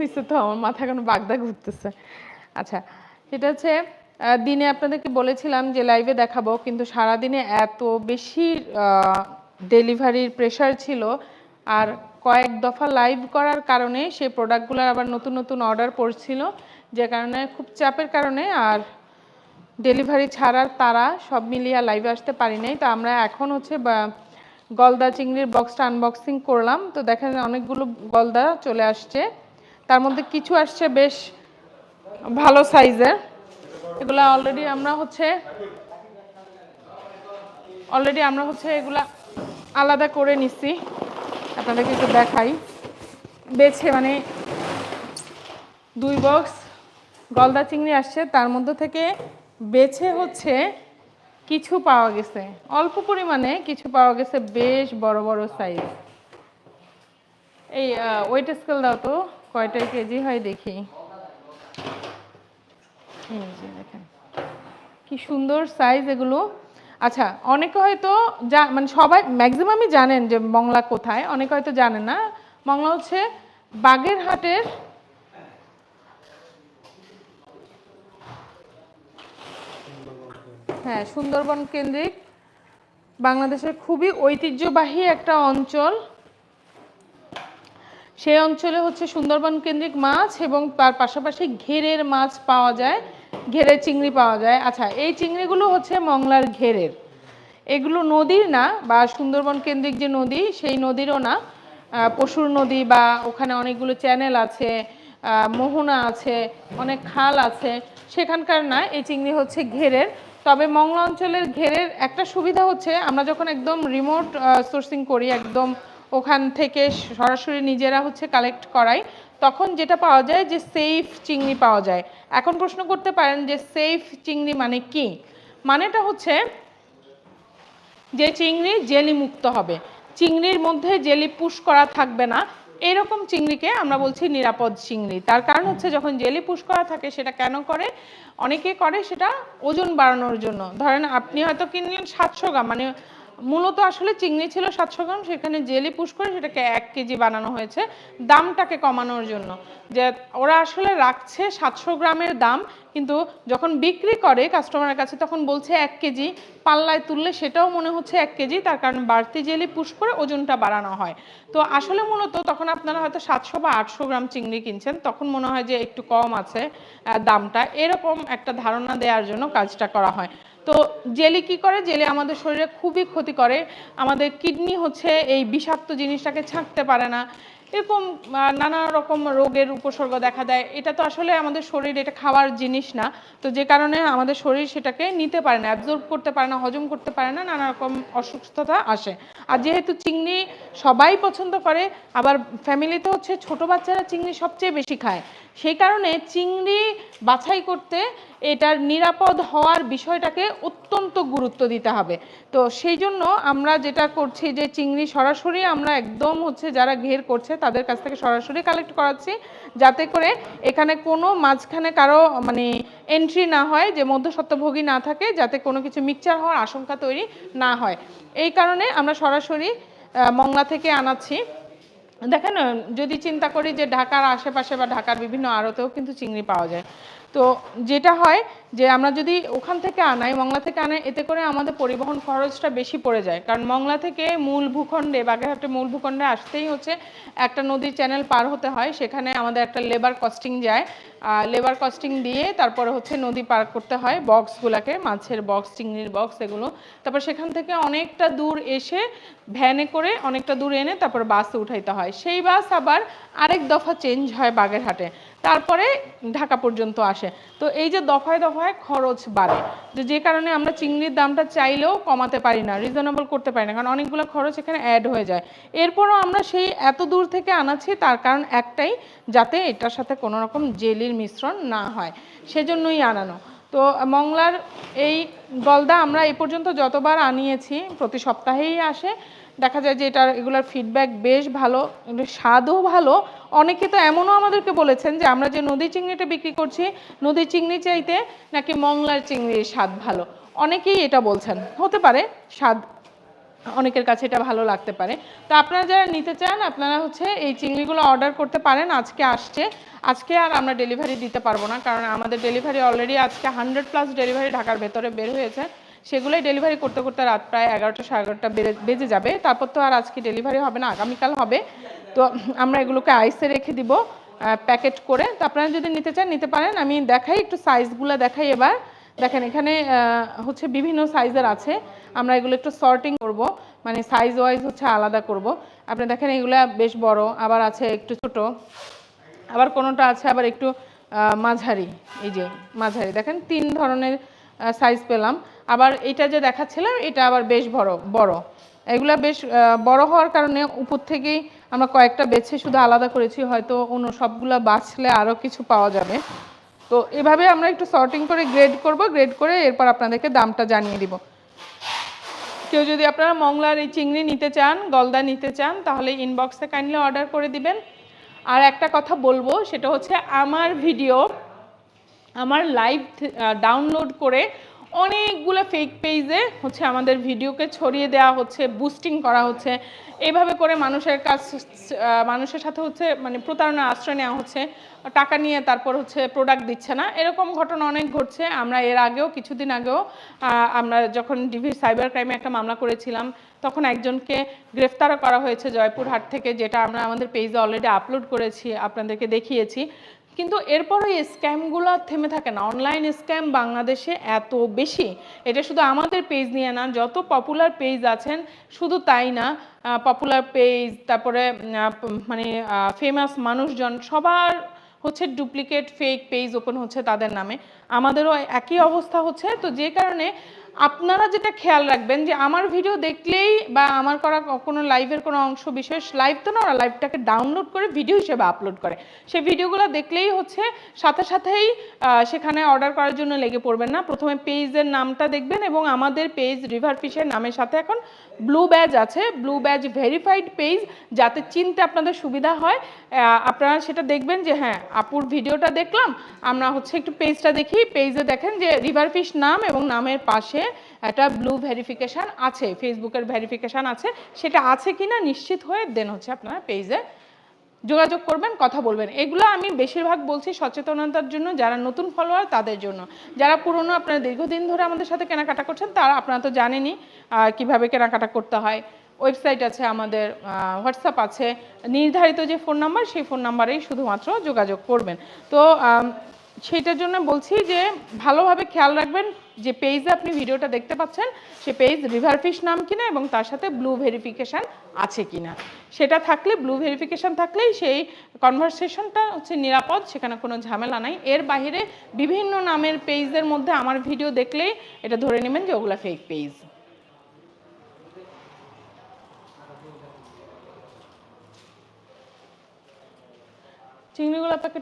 হয়েছে তো, আমার মাথা কোনো বাগদা ঘুরতেছে আচ্ছা সেটা হচ্ছে দিনে আপনাদেরকে বলেছিলাম যে লাইভে দেখাবো, কিন্তু সারাদিনে এত বেশি ডেলিভারির প্রেশার ছিল, আর কয়েক দফা লাইভ করার কারণে সেই প্রোডাক্টগুলোর আবার নতুন নতুন অর্ডার পড়ছিল, যে কারণে খুব চাপের কারণে আর ডেলিভারি ছাড়ার তারা সব মিলিয়ে লাইভে আসতে পারি নাই। তো আমরা এখন হচ্ছে গলদা চিংড়ির বক্সটা আনবক্সিং করলাম। তো দেখা যায় অনেকগুলো গলদা চলে আসছে। তার মধ্যে কিছু আসছে বেশ ভালো সাইজের এগুলা অলরেডি আমরা হচ্ছে অলরেডি আমরা হচ্ছে এগুলা আলাদা করে নিচ্ছি আপনাদেরকে একটু দেখাই। বেছে মানে দুই বক্স গলদা চিংড়ি আসছে, তার মধ্যে থেকে বেছে হচ্ছে কিছু পাওয়া গেছে। অল্প পরিমাণে কিছু পাওয়া গেছে বেশ বড় বড় সাইজ এই ওয়েট স্কেল দাও তো। কয়টা কেজি হয় দেখি? দেখেন, কি সুন্দর সাইজ এগুলো। আচ্ছা অনেকে হয়তো যা মানে সবাই ম্যাক্সিমামই জানেন যে মংলা কোথায়, অনেকে হয়তো জানেন না। মংলা হচ্ছে বাগেরহাটের হ্যাঁ সুন্দরবন কেন্দ্রিক বাংলাদেশের খুবই ঐতিহ্যবাহী একটা অঞ্চল। সেই অঞ্চলে হচ্ছে সুন্দরবন কেন্দ্রিক মাছ এবং তার পাশাপাশি ঘেরের মাছ পাওয়া যায়, ঘেরের চিংড়ি পাওয়া যায়। আচ্ছা এই চিংড়িগুলো হচ্ছে মংলার ঘেরের। এগুলো নদীর না, বা সুন্দরবন কেন্দ্রিক যে নদী, সেই নদীরও না। পশুর নদী বা ওখানে অনেকগুলো চ্যানেল আছে মোহনা আছে, অনেক খাল আছে। সেখানকার না, এই চিংড়ি হচ্ছে ঘেরের। তবে মংলা অঞ্চলের ঘেরের একটা সুবিধা হচ্ছে, আমরা যখন একদম রিমোট সোর্সিং করি, একদম ওখান থেকে সরাসরি নিজেরা হচ্ছে কালেক্ট করাই তখন যেটা পাওয়া যায় যে সেফ চিংড়ি পাওয়া যায়। এখন প্রশ্ন করতে পারেন যে সেফ চিংড়ি মানে কি? মানেটা হচ্ছে যে চিংড়ি জেলি মুক্ত হবে। চিংড়ির মধ্যে জেলি পুশ করা থাকবে না। এরকম চিংড়িকে আমরা বলছি নিরাপদ চিংড়ি। তার কারণ হচ্ছে যখন জেলি পুশ করা থাকে সেটা কেন করে? অনেকে করে সেটা ওজন বাড়ানোর জন্য। ধরেন আপনি হয়তো কিনলেন সাতশো গ্রাম মানে মূলত আসলে চিংড়ি ছিল সাতশো গ্রাম, সেখানে জেলি পুশ করে সেটাকে এক কেজি বানানো হয়েছে দামটাকে কমানোর জন্য। যে ওরা আসলে রাখছে সাতশো গ্রামের দাম, কিন্তু যখন বিক্রি করে কাস্টমারের কাছে তখন বলছে এক কেজি, পাল্লায় তুললে সেটাও মনে হচ্ছে এক কেজি, তার কারণ বাড়তি জেলি পুশ করে ওজনটা বাড়ানো হয়। তো আসলে মূলত তখন আপনারা হয়তো সাতশো বা আটশো গ্রাম চিংড়ি কিনছেন, তখন মনে হয় যে একটু কম আছে দামটা। এরকম একটা ধারণা দেওয়ার জন্য কাজটা করা হয়। তো জেলি কি করে? জেলি আমাদের শরীরে খুবই ক্ষতি করে। আমাদের কিডনি হচ্ছে এই বিষাক্ত জিনিসটাকে ছাঁকতে পারে না। এরকম নানা রকম রোগের উপসর্গ দেখা দেয়। এটা তো আসলে আমাদের শরীর, এটা খাওয়ার জিনিস না। তো যে কারণে আমাদের শরীর সেটাকে নিতে পারে না অ্যাবজর্ব করতে পারে না, হজম করতে পারে না, নানা রকম অসুস্থতা আসে। আর যেহেতু চিংড়ি সবাই পছন্দ করে, আবার ফ্যামিলিতে হচ্ছে ছোট বাচ্চারা চিংড়ি সবচেয়ে বেশি খায়। সেই কারণে চিংড়ি বাছাই করতে এটার নিরাপদ হওয়ার বিষয়টাকে অত্যন্ত গুরুত্ব দিতে হবে। তো সেই জন্য আমরা যেটা করছি যে চিংড়ি সরাসরি আমরা একদম হচ্ছে যারা ঘের করছে তাদের কাছ থেকে সরাসরি কালেক্ট করাচ্ছি, যাতে করে এখানে কোনো মাঝখানে কারও মানে এন্ট্রি না হয়, যে মধ্যস্বত্বভোগী না থাকে, যাতে কোনো কিছু মিক্সচার হওয়ার আশঙ্কা তৈরি না হয়। এই কারণে আমরা সরাসরি মংলা থেকে আনাচ্ছি। দেখেন, যদি চিন্তা করি যে ঢাকার আশেপাশে বা ঢাকার বিভিন্ন আড়তেও কিন্তু চিংড়ি পাওয়া যায়। তো যেটা হয় যে আমরা যদি ওখান থেকে আনাই, মংলা থেকে আনাই, এতে করে আমাদের পরিবহন খরচটা বেশি পড়ে যায়। কারণ মংলা থেকে মূল ভূখণ্ডে, বাগেরহাটে মূল ভূখণ্ডে আসতেই হচ্ছে একটা নদীর চ্যানেল পার হতে হয়। সেখানে আমাদের একটা লেবার কস্টিং যায়। লেবার কস্টিং দিয়ে তারপরে হচ্ছে নদী পার করতে হয় বক্সগুলোকে মাছের বক্স চিংড়ির বক্স এগুলো। তারপর সেখান থেকে অনেকটা দূর এসে ভ্যানে করে অনেকটা দূর এনে তারপর বাসে উঠাইতে হয়। সেই বাস আবার আরেক দফা চেঞ্জ হয় বাগেরহাটে। তারপরে ঢাকা পর্যন্ত আসে। তো এই যে দফায় দফায় খরচ বাড়ে। যে যে কারণে আমরা চিংড়ির দামটা চাইলেও কমাতে পারি না রিজনেবল করতে পারি না, কারণ অনেকগুলো খরচ এখানে অ্যাড হয়ে যায়। এরপরও আমরা সেই এত দূর থেকে আনাচ্ছি, তার কারণ একটাই, যাতে এটার সাথে কোনো রকম জেলির মিশ্রণ না হয়। সেজন্যই আনানো। তো মংলার এই গলদা আমরা এ পর্যন্ত যতবার আনিয়েছি, প্রতি সপ্তাহেই আসে। দেখা যায় যে এটার এগুলার ফিডব্যাক বেশ ভালো স্বাদও ভালো। অনেকে তো এমনও আমাদেরকে বলেছেন যে আমরা যে নদী চিংড়িটা বিক্রি করছি, নদী চিংড়ি চাইতে নাকি মংলার চিংড়ির স্বাদ ভালো। অনেকেই এটা বলছেন। হতে পারে স্বাদ অনেকের কাছে এটা ভালো লাগতে পারে। তো আপনারা যারা নিতে চান, আপনারা হচ্ছে এই চিংড়িগুলো অর্ডার করতে পারেন, আজকে আসছে। আজকে আর আমরা ডেলিভারি দিতে পারব না, কারণ আমাদের ডেলিভারি অলরেডি আজকে হান্ড্রেড প্লাস ডেলিভারি ঢাকার ভেতরে বের হয়েছে। সেগুলোই ডেলিভারি করতে করতে রাত প্রায় এগারোটা সাড়ে এগারোটা বেজে যাবে। তারপর তো আর আজকে ডেলিভারি হবে না, আগামীকাল হবে। তো আমরা এগুলোকে আইসে রেখে দিব প্যাকেট করে। তো আপনারা যদি নিতে চান, নিতে পারেন। আমি দেখাই, একটু সাইজগুলো দেখাই এবার। দেখেন, এখানে হচ্ছে বিভিন্ন সাইজের আছে। আমরা এগুলো একটু সর্টিং করব মানে সাইজ ওয়াইজ হচ্ছে আলাদা করব। আপনি দেখেন, এগুলো বেশ বড়, আবার আছে একটু ছোট। আবার কোনোটা আছে আবার একটু মাঝারি। এই যে মাঝারি, দেখেন, তিন ধরনের সাইজ পেলাম। আবার এটা যে দেখাচ্ছিলাম এটা আবার বেশ বড় বড়। এগুলা বেশ বড় হওয়ার কারণে উপর থেকেই আমরা কয়েকটা বেছে শুধু আলাদা করেছি। হয়তো অন্য সবগুলা বাছলে আরও কিছু পাওয়া যাবে। তো এভাবে আমরা একটু সর্টিং করে গ্রেড করব গ্রেড করে এরপর আপনাদেরকে দামটা জানিয়ে দিব। কেউ যদি আপনারা মংলার এই চিংড়ি নিতে চান, গলদা নিতে চান, তাহলে ইনবক্সে কাইন্ডলি অর্ডার করে দিবেন। আর একটা কথা বলব, সেটা হচ্ছে আমার ভিডিও আমার লাইভ ডাউনলোড করে অনেকগুলো ফেক পেজে হচ্ছে আমাদের ভিডিওকে ছড়িয়ে দেওয়া হচ্ছে বুস্টিং করা হচ্ছে। এইভাবে করে মানুষের কাছ মানুষের সাথে হচ্ছে মানে প্রতারণা আশ্রয় নেওয়া হচ্ছে। টাকা নিয়ে তারপর হচ্ছে প্রোডাক্ট দিচ্ছে না। এরকম ঘটনা অনেক ঘটছে। আমরা এর আগেও, কিছুদিন আগেও আমরা যখন ডিভি সাইবার ক্রাইমে একটা মামলা করেছিলাম, তখন একজনকে গ্রেফতারও করা হয়েছে জয়পুরহাট থেকে, যেটা আমরা আমাদের পেজে অলরেডি আপলোড করেছি, আপনাদেরকে দেখিয়েছি। কিন্তু এরপরও এই স্ক্যামগুলো থেমে থাকে না। অনলাইন স্ক্যাম বাংলাদেশে এত বেশি। এটা শুধু আমাদের পেজ নিয়ে না, যত পপুলার পেজ আছেন, শুধু তাই না পপুলার পেজ তারপরে মানে ফেমাস মানুষজন, সবার হচ্ছে ডুপ্লিকেট ফেক পেজ ওপেন হচ্ছে তাদের নামে। আমাদেরও একই অবস্থা হচ্ছে। তো যে কারণে আপনারা যেটা খেয়াল রাখবেন যে আমার ভিডিও দেখলেই বা আমার করা কোনো লাইভের কোনো অংশ বিশেষ লাইভ তো না, ওরা লাইভটাকে ডাউনলোড করে ভিডিও হিসেবে আপলোড করে। সেই ভিডিওগুলো দেখলেই হচ্ছে সাথে সাথেই সেখানে অর্ডার করার জন্য লেগে পড়বেন না। প্রথমে পেজের নামটা দেখবেন এবং আমাদের পেজ রিভার ফিশের নামের সাথে এখন ব্লু ব্যাজ আছে। ব্লু ব্যাজ ভেরিফাইড পেজ যাতে চিনতে আপনাদের সুবিধা হয়। আপনারা সেটা দেখবেন যে হ্যাঁ আপুর ভিডিওটা দেখলাম। আমরা হচ্ছে একটু পেজটা দেখি। পেজে দেখেন যে রিভার ফিশ নাম এবং নামের পাশে একটা ব্লু ভেরিফিকেশান আছে ফেসবুকের ভেরিফিকেশান আছে, সেটা আছে কি না নিশ্চিত হয়ে দেন হচ্ছে আপনারা পেজে যোগাযোগ করবেন, কথা বলবেন। এগুলো আমি বেশিরভাগ বলছি সচেতনতার জন্য, যারা নতুন ফলোয়ার তাদের জন্য। যারা পুরনো, আপনারা দীর্ঘদিন ধরে আমাদের সাথে কেনাকাটা করছেন, তারা আপনারা তো জানেনই কীভাবে কেনাকাটা করতে হয়। ওয়েবসাইট আছে আমাদের হোয়াটসঅ্যাপ আছে। নির্ধারিত যে ফোন নাম্বার সেই ফোন নাম্বারেই শুধুমাত্র যোগাযোগ করবেন। তো সেটার জন্য বলছি যে ভালোভাবে খেয়াল রাখবেন যে পেজে আপনি ভিডিওটা দেখতে পাচ্ছেন, সে পেজ রিভার ফিশ নাম কিনা এবং তার সাথে ব্লু ভেরিফিকেশান আছে কিনা। সেটা থাকলে ব্লু ভেরিফিকেশান থাকলেই সেই কনভারসেশনটা হচ্ছে নিরাপদ, সেখানে কোনো ঝামেলা নাই। এর বাইরে বিভিন্ন নামের পেজের মধ্যে আমার ভিডিও দেখলেই এটা ধরে নেবেন যে ওগুলা ফেক পেজ চিংড়িগুলো প্যাকেট